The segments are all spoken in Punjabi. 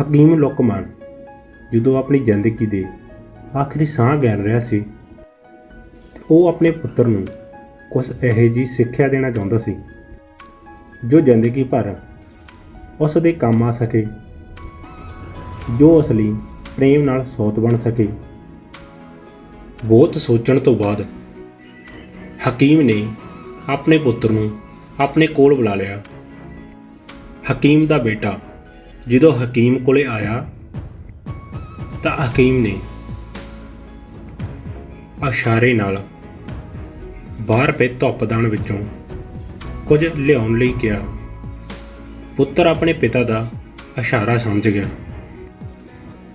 ਹਕੀਮ ਲੁਕਮਾਨ ਜਦੋਂ ਆਪਣੀ ਜ਼ਿੰਦਗੀ ਦੇ ਆਖਰੀ ਸਾਹ ਗੈਰ ਰਿਹਾ ਸੀ, ਉਹ ਆਪਣੇ ਪੁੱਤਰ ਨੂੰ ਕੁਝ ਇਹੋ ਜਿਹੀ ਸਿੱਖਿਆ ਦੇਣਾ ਚਾਹੁੰਦਾ ਸੀ, ਜੋ ਜ਼ਿੰਦਗੀ ਭਰ ਉਸ ਦੇ ਕੰਮ ਆ ਸਕੇ, ਜੋ ਅਸਲੀ ਪ੍ਰੇਮ ਨਾਲ ਸੋਤ ਬਣ ਸਕੇ। ਬਹੁਤ ਸੋਚਣ ਤੋਂ ਬਾਅਦ ਹਕੀਮ ਨੇ ਆਪਣੇ ਪੁੱਤਰ ਨੂੰ ਆਪਣੇ ਕੋਲ ਬੁਲਾ ਲਿਆ। ਹਕੀਮ ਦਾ ਬੇਟਾ ਜਦੋਂ ਹਕੀਮ ਕੋਲੇ ਆਇਆ, ਤਾਂ ਹਕੀਮ ਨੇ ਇਸ਼ਾਰੇ ਨਾਲ ਬਾਹਰ ਪਏ ਧੁੱਪਦਾਨ ਵਿੱਚੋਂ ਕੁਝ ਲਿਆਉਣ ਲਈ ਕਿਹਾ। ਪੁੱਤਰ ਆਪਣੇ ਪਿਤਾ ਦਾ ਇਸ਼ਾਰਾ ਸਮਝ ਗਿਆ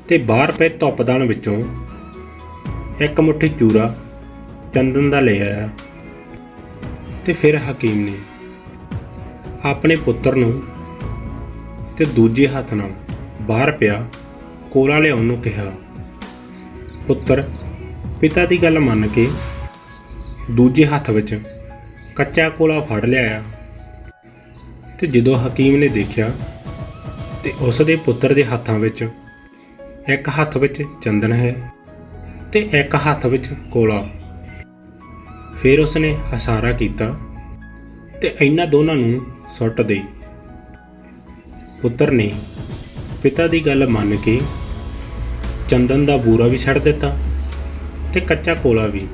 ਤੇ ਬਾਹਰ ਪਏ ਧੁੱਪਦਾਨ ਵਿੱਚੋਂ ਇੱਕ ਮੁੱਠੀ ਚੂਰਾ ਚੰਦਨ ਦਾ ਲੈ ਆਇਆ ਤੇ ਫਿਰ ਹਕੀਮ ਨੇ ਆਪਣੇ ਪੁੱਤਰ ਨੂੰ ਤੇ ਦੂਜੇ ਹੱਥ ਨਾਲ ਬਾਹਰ ਪਿਆ, ਕੋਲਾ ਲਿਆਉਣ ਨੂੰ ਕਿਹਾ, ਪੁੱਤਰ, ਪਿਤਾ ਦੀ ਗੱਲ ਮੰਨ ਕੇ ਦੂਜੇ ਹੱਥ ਵਿੱਚ ਕੱਚਾ ਕੋਲਾ ਫੜ ਲਿਆਇਆ। ਤੇ ਜਦੋਂ ਹਕੀਮ ਨੇ ਦੇਖਿਆ ਤੇ ਉਸ ਦੇ ਪੁੱਤਰ ਦੇ ਹੱਥਾਂ ਵਿੱਚ ਇੱਕ ਹੱਥ ਵਿੱਚ ਚੰਦਨ ਹੈ ਤੇ ਇੱਕ ਹੱਥ ਵਿੱਚ ਕੋਲਾ। ਫਿਰ ਉਸਨੇ ਹਸਾਰਾ ਕੀਤਾ ਤੇ ਇਹਨਾਂ ਦੋਨਾਂ ਨੂੰ ਸੁੱਟ ਦੇ। ਪੁੱਤਰ ਨੇ ਪਿਤਾ ਦੀ ਗੱਲ ਮੰਨ ਕੇ ਚੰਦਨ ਦਾ ਬੂਰਾ ਵੀ ਛੱਡ ਦਿੱਤਾ ਤੇ ਕੱਚਾ ਕੋਲਾ ਵੀ।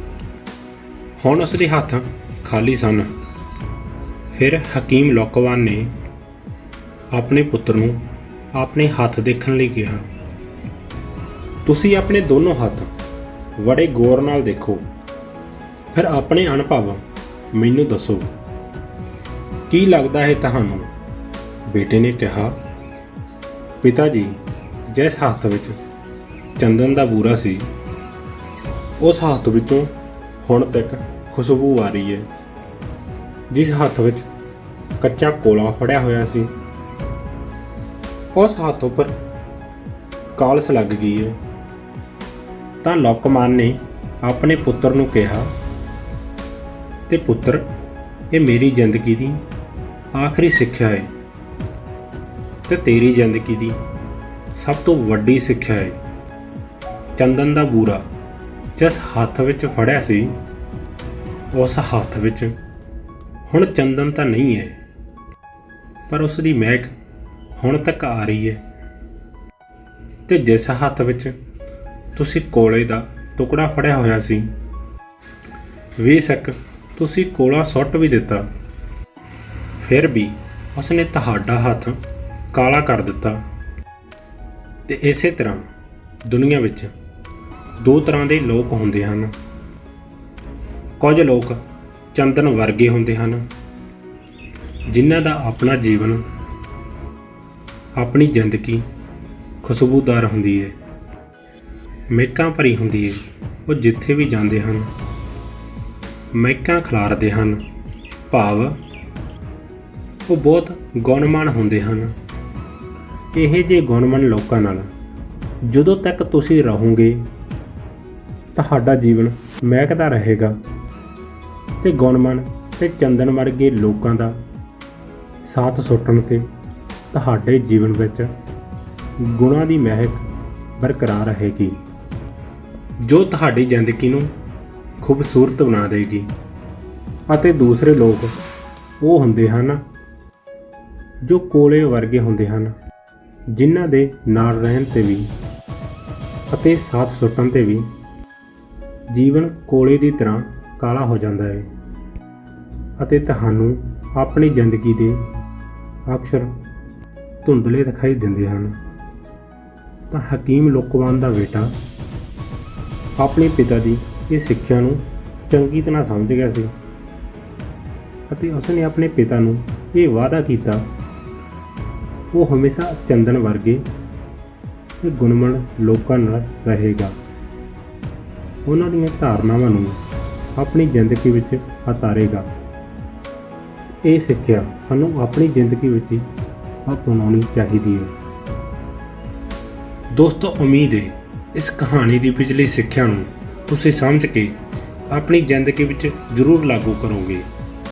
ਹੁਣ ਉਸ ਦੇ ਹੱਥ ਖਾਲੀ ਸਨ। ਫਿਰ ਹਕੀਮ ਲੋਕਵਾਨ ਨੇ ਆਪਣੇ ਪੁੱਤਰ ਨੂੰ ਆਪਣੇ ਹੱਥ ਦੇਖਣ ਲਈ ਕਿਹਾ, ਤੁਸੀਂ ਆਪਣੇ ਦੋਨੋਂ ਹੱਥ ਬੜੇ ਗੌਰ ਨਾਲ ਦੇਖੋ। ਫਿਰ ਆਪਣੇ ਅਨੁਭਵ ਮੈਨੂੰ ਦੱਸੋ। ਕੀ ਲੱਗਦਾ ਹੈ ਤੁਹਾਨੂੰ ਬੇਟੇ ਨੇ ਕਿਹਾ, ਪਿਤਾ ਜੀ, ਜਿਸ ਹੱਥ ਵਿੱਚ ਚੰਦਨ ਦਾ ਬੂਰਾ ਸੀ, ਉਸ ਹੱਥ ਵਿੱਚੋਂ ਹੁਣ ਤੱਕ ਖੁਸ਼ਬੂ ਆ ਰਹੀ ਹੈ। ਜਿਸ ਹੱਥ ਵਿੱਚ ਕੱਚਾ ਕੋਲਾ ਫੜਿਆ ਹੋਇਆ ਸੀ, ਉਸ ਹੱਥ ਉੱਪਰ ਕਾਲਸ ਲੱਗ ਗਈ ਹੈ। ਤਾਂ ਲੋਕਮਾਨ ਨੇ ਆਪਣੇ ਪੁੱਤਰ ਨੂੰ ਕਿਹਾ, ਤੇ ਪੁੱਤਰ, ਇਹ ਮੇਰੀ ਜ਼ਿੰਦਗੀ ਦੀ ਆਖਰੀ ਸਿੱਖਿਆ ਹੈ। ਤੇ ਤੇਰੀ ਜ਼ਿੰਦਗੀ ਦੀ ਸਭ ਤੋਂ ਵੱਡੀ ਸਿੱਖਿਆ ਹੈ ਚੰਦਨ ਦਾ ਬੂਰਾ ਜਿਸ ਹੱਥ ਵਿੱਚ ਫੜਿਆ ਸੀ, ਉਸ ਹੱਥ ਵਿੱਚ ਹੁਣ ਚੰਦਨ ਤਾਂ ਨਹੀਂ ਹੈ ਪਰ ਉਸ ਦੀ ਮਹਿਕ ਹੁਣ ਤੱਕ ਆ ਰਹੀ ਹੈ ਤੇ ਜਿਸ ਹੱਥ ਵਿੱਚ ਤੁਸੀਂ ਕੋਲੇ ਦਾ ਟੁਕੜਾ ਫੜਿਆ ਹੋਇਆ ਸੀ ਬੇਸ਼ੱਕ ਤੁਸੀਂ ਕੋਲਾ ਸੁੱਟ ਵੀ ਦਿੱਤਾ। ਫਿਰ ਵੀ ਉਸਨੇ ਤੁਹਾਡਾ ਹੱਥ ਕਾਲਾ ਕਰ ਦਿੱਤਾ ਤੇ ਇਸੇ ਤਰ੍ਹਾਂ ਦੁਨੀਆ ਵਿੱਚ ਦੋ ਤਰ੍ਹਾਂ ਦੇ ਲੋਕ ਹੁੰਦੇ ਹਨ। ਕੁਝ ਲੋਕ ਚੰਦਨ ਵਰਗੇ ਹੁੰਦੇ ਹਨ, ਜਿਨ੍ਹਾਂ ਦਾ ਆਪਣਾ ਜੀਵਨ, ਆਪਣੀ ਜ਼ਿੰਦਗੀ ਖੁਸ਼ਬੂਦਾਰ ਹੁੰਦੀ ਹੈ ਮਹਿਕਾਂ ਭਰੀ ਹੁੰਦੀ ਹੈ ਉਹ ਜਿੱਥੇ ਵੀ ਜਾਂਦੇ ਹਨ, ਮਹਿਕਾਂ ਖਿਲਾਰਦੇ ਹਨ। ਭਾਵ ਉਹ ਬਹੁਤ ਗੁਣਮਾਨ ਹੁੰਦੇ ਹਨ। ਇਹ ਜੇ ਗੁਣਮਾਨ ਲੋਕਾਂ ਨਾਲ ਜਦੋਂ ਤੱਕ ਤੁਸੀਂ ਰਹੋਗੇ, ਤੁਹਾਡਾ ਜੀਵਨ ਮਹਿਕਦਾ ਰਹੇਗਾ ਤੇ ਗੁਣਮਨ ਤੇ ਚੰਦਨ ਵਰਗੇ ਲੋਕਾਂ ਦਾ ਸਾਥ ਸੁੱਟਣ ਤੇ ਤੁਹਾਡੇ ਜੀਵਨ ਵਿੱਚ ਗੁਣਾਂ ਦੀ ਮਹਿਕ ਬਰਕਰਾਰ ਰਹੇਗੀ, ਜੋ ਤੁਹਾਡੀ ਜ਼ਿੰਦਗੀ ਨੂੰ ਖੂਬਸੂਰਤ ਬਣਾ ਦੇਗੀ। ਅਤੇ ਦੂਸਰੇ ਲੋਕ ਉਹ ਹੁੰਦੇ ਹਨ ਜੋ ਕੋਲੇ ਵਰਗੇ ਹੁੰਦੇ ਹਨ। ਜਿਨ੍ਹਾਂ ਦੇ ਨਾਲ ਰਹਿਣ ਤੇ ਵੀ ਅਤੇ ਸਾਥ ਸੁੱਟਣ ਤੇ ਵੀ ਜੀਵਨ ਕੋਲੇ ਦੀ ਤਰ੍ਹਾਂ ਕਾਲਾ ਹੋ ਜਾਂਦਾ ਹੈ ਅਤੇ ਤੁਹਾਨੂੰ ਆਪਣੀ ਜ਼ਿੰਦਗੀ ਦੇ ਅਕਸਰ ਧੁੰਦਲੇ ਦਿਖਾਈ ਦਿੰਦੇ ਹਨ। ਤਾਂ ਹਕੀਮ ਲੋਕਵਾਨ ਦਾ ਬੇਟਾ ਆਪਣੇ ਪਿਤਾ ਦੀ ਇਹ ਸਿੱਖਿਆ ਨੂੰ ਚੰਗੀ ਤਰ੍ਹਾਂ ਸਮਝ ਗਿਆ ਸੀ ਅਤੇ ਉਸਨੇ ਆਪਣੇ ਪਿਤਾ ਨੂੰ ਇਹ ਵਾਅਦਾ ਕੀਤਾ ਉਹ ਹਮੇਸ਼ਾ ਚੰਦਨ ਵਰਗੇ ਤੇ ਗੁਣਮਣ ਲੋਕਾਂ ਨਾਲ ਰਹੇਗਾ। ਉਹਨਾਂ ਦੀਆਂ ਧਾਰਨਾਵਾਂ ਨੂੰ ਆਪਣੀ ਜ਼ਿੰਦਗੀ ਵਿੱਚ ਉਤਾਰੇਗਾ। ਇਹ ਸਿੱਖਿਆ ਸਾਨੂੰ ਆਪਣੀ ਜ਼ਿੰਦਗੀ ਵਿੱਚ ਹੀ ਅਪਣਾਉਣੀ ਚਾਹੀਦੀ ਹੈ। ਦੋਸਤੋ, ਉਮੀਦ ਹੈ ਇਸ ਕਹਾਣੀ ਦੀ ਪਿਛਲੀ ਸਿੱਖਿਆ ਨੂੰ ਤੁਸੀਂ ਸਮਝ ਕੇ ਆਪਣੀ ਜ਼ਿੰਦਗੀ ਵਿੱਚ ਜ਼ਰੂਰ ਲਾਗੂ ਕਰੋਗੇ।